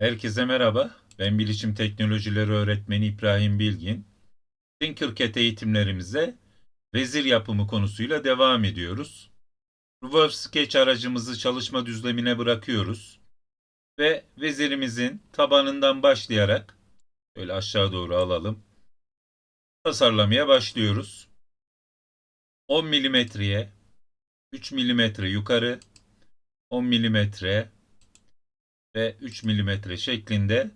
Herkese merhaba. Ben Bilişim Teknolojileri Öğretmeni İbrahim Bilgin. Tinkercad eğitimlerimize vezir yapımı konusuyla devam ediyoruz. Reverse Sketch aracımızı çalışma düzlemine bırakıyoruz. Ve vezirimizin tabanından başlayarak şöyle aşağı doğru alalım. Tasarlamaya başlıyoruz. 10 milimetreye 3 milimetre yukarı 10 milimetre ve 3 mm şeklinde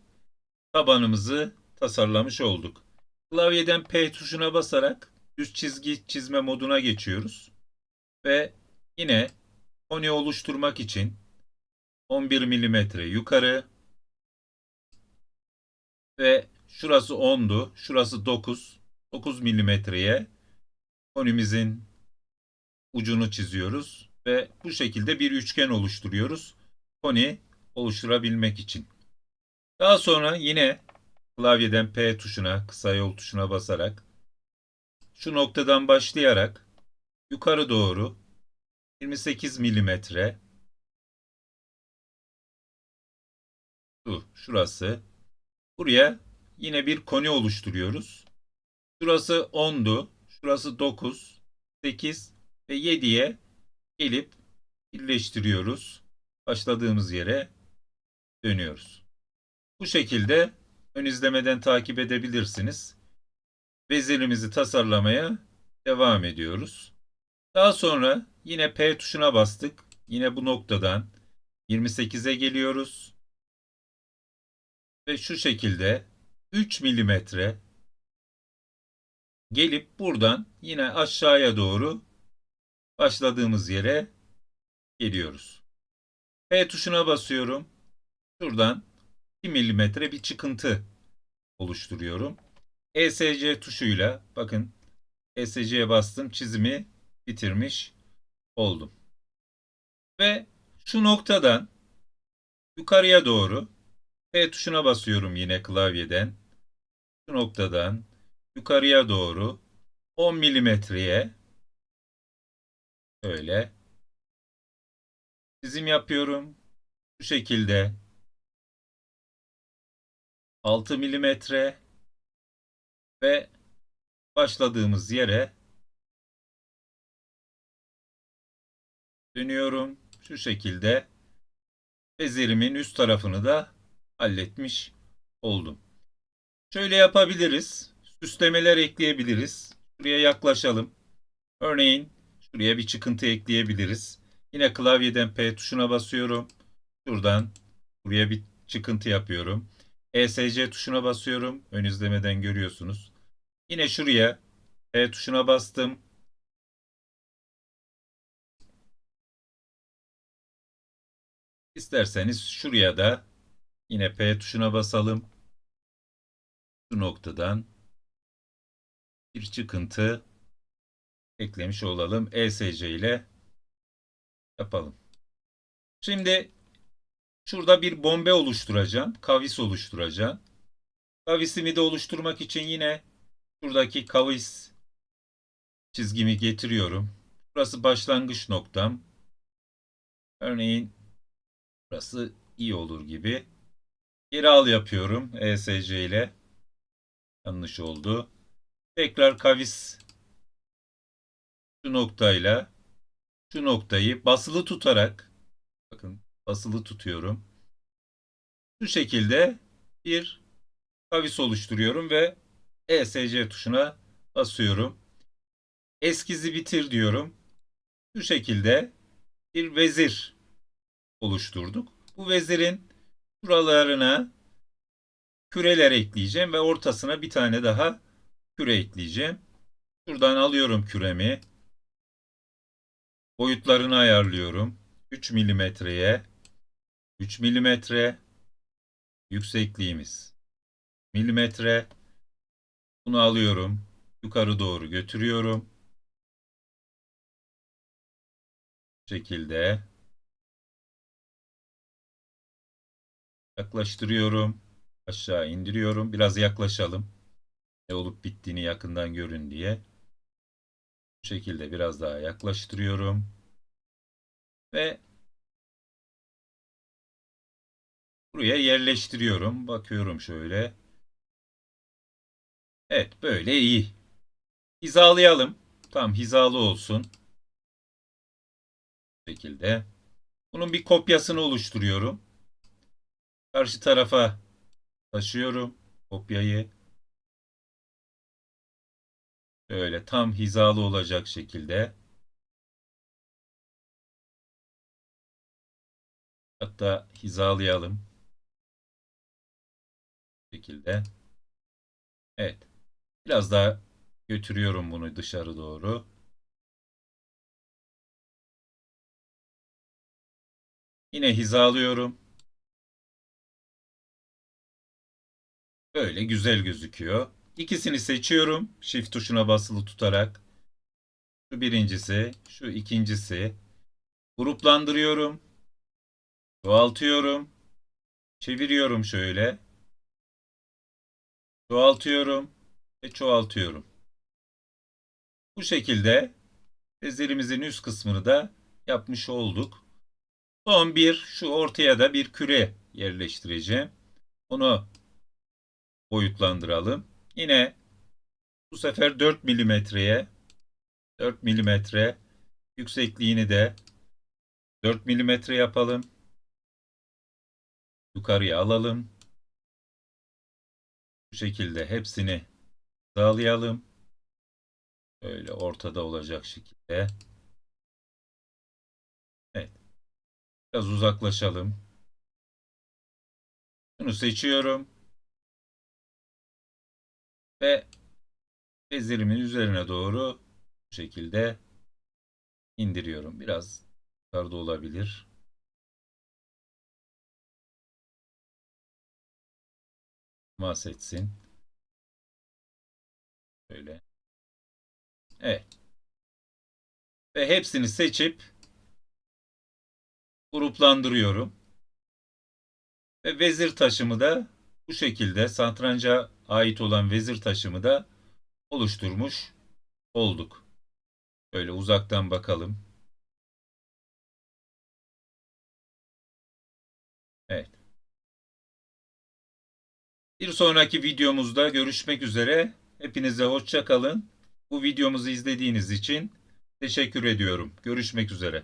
tabanımızı tasarlamış olduk. Klavyeden P tuşuna basarak düz çizgi çizme moduna geçiyoruz. Ve yine koni oluşturmak için 11 mm yukarı ve şurası 10'du, şurası 9. 9 milimetreye konimizin ucunu çiziyoruz ve bu şekilde bir üçgen oluşturuyoruz. Koni oluşturabilmek için. Daha sonra yine klavyeden P tuşuna, kısa yol tuşuna basarak şu noktadan başlayarak yukarı doğru 28 milimetre şu, şurası buraya yine bir koni oluşturuyoruz. Şurası 10'du, şurası 9, 8 ve 7'ye gelip birleştiriyoruz. Başladığımız yere dönüyoruz. Bu şekilde ön izlemeden takip edebilirsiniz. Vezirimizi tasarlamaya devam ediyoruz. Daha sonra yine P tuşuna bastık. Yine bu noktadan 28'e geliyoruz. Ve şu şekilde 3 milimetre gelip buradan yine aşağıya doğru başladığımız yere geliyoruz. P tuşuna basıyorum. Şuradan 2 milimetre bir çıkıntı oluşturuyorum. ESC tuşuyla bakın ESC'ye bastım çizimi bitirmiş oldum. Ve şu noktadan yukarıya doğru P tuşuna basıyorum yine klavyeden. Şu noktadan yukarıya doğru 10 milimetreye öyle çizim yapıyorum. Bu şekilde 6 milimetre ve başladığımız yere dönüyorum. Şu şekilde vezirimin üst tarafını da halletmiş oldum. Şöyle yapabiliriz. Süslemeler ekleyebiliriz. Şuraya yaklaşalım. Örneğin şuraya bir çıkıntı ekleyebiliriz. Yine klavyeden P tuşuna basıyorum. Şuradan buraya bir çıkıntı yapıyorum. ESC tuşuna basıyorum. Ön izlemeden görüyorsunuz. Yine şuraya P tuşuna bastım. İsterseniz şuraya da yine P tuşuna basalım. Şu noktadan bir çıkıntı eklemiş olalım. ESC ile yapalım. Şimdi şurada bir bombe oluşturacağım. Kavis oluşturacağım. Kavisimi de oluşturmak için yine şuradaki kavis çizgimi getiriyorum. Burası başlangıç noktam. Örneğin burası iyi olur gibi. Geri al yapıyorum ESC ile. Yanlış oldu. Tekrar kavis şu noktayla şu noktayı basılı tutarak basılı tutuyorum. Şu şekilde bir kavis oluşturuyorum ve ESC tuşuna basıyorum. Eskizi bitir diyorum. Şu şekilde bir vezir oluşturduk. Bu vezirin şuralarına küreler ekleyeceğim ve ortasına bir tane daha küre ekleyeceğim. Şuradan alıyorum küremi. Boyutlarını ayarlıyorum. 3 milimetreye 3 milimetre yüksekliğimiz milimetre bunu alıyorum. Yukarı doğru götürüyorum. Bu şekilde yaklaştırıyorum. Aşağı indiriyorum. Biraz yaklaşalım. Ne olup bittiğini yakından görün diye. Bu şekilde biraz daha yaklaştırıyorum. Ve buraya yerleştiriyorum. Bakıyorum şöyle. Evet böyle iyi. Hizalayalım. Tam hizalı olsun. Bu şekilde. Bunun bir kopyasını oluşturuyorum. Karşı tarafa taşıyorum kopyayı. Böyle tam hizalı olacak şekilde. Hatta hizalayalım. Şekilde. Evet. Biraz daha götürüyorum bunu dışarı doğru. Yine hizalıyorum. Böyle güzel gözüküyor. İkisini seçiyorum. Shift tuşuna basılı tutarak. Şu birincisi, şu ikincisi. Gruplandırıyorum. Çoğaltıyorum. Çeviriyorum şöyle. Çoğaltıyorum ve çoğaltıyorum. Bu şekilde bezerimizin üst kısmını da yapmış olduk. Son bir şu ortaya da bir küre yerleştireceğim. Onu boyutlandıralım. Yine bu sefer 4 milimetreye 4 milimetre yüksekliğini de 4 milimetre yapalım. Yukarıya alalım. Bu şekilde hepsini sağlayalım. Böyle ortada olacak şekilde. Evet. Biraz uzaklaşalım. Bunu seçiyorum. Ve bezlerimin üzerine doğru bu şekilde indiriyorum. Biraz yukarıda olabilir. Temas. Böyle. Evet. Ve hepsini seçip gruplandırıyorum. Ve vezir taşımı da bu şekilde satranca ait olan vezir taşımı da oluşturmuş olduk. Böyle uzaktan bakalım. Evet. Bir sonraki videomuzda görüşmek üzere. Hepinize hoşça kalın. Bu videomuzu izlediğiniz için teşekkür ediyorum. Görüşmek üzere.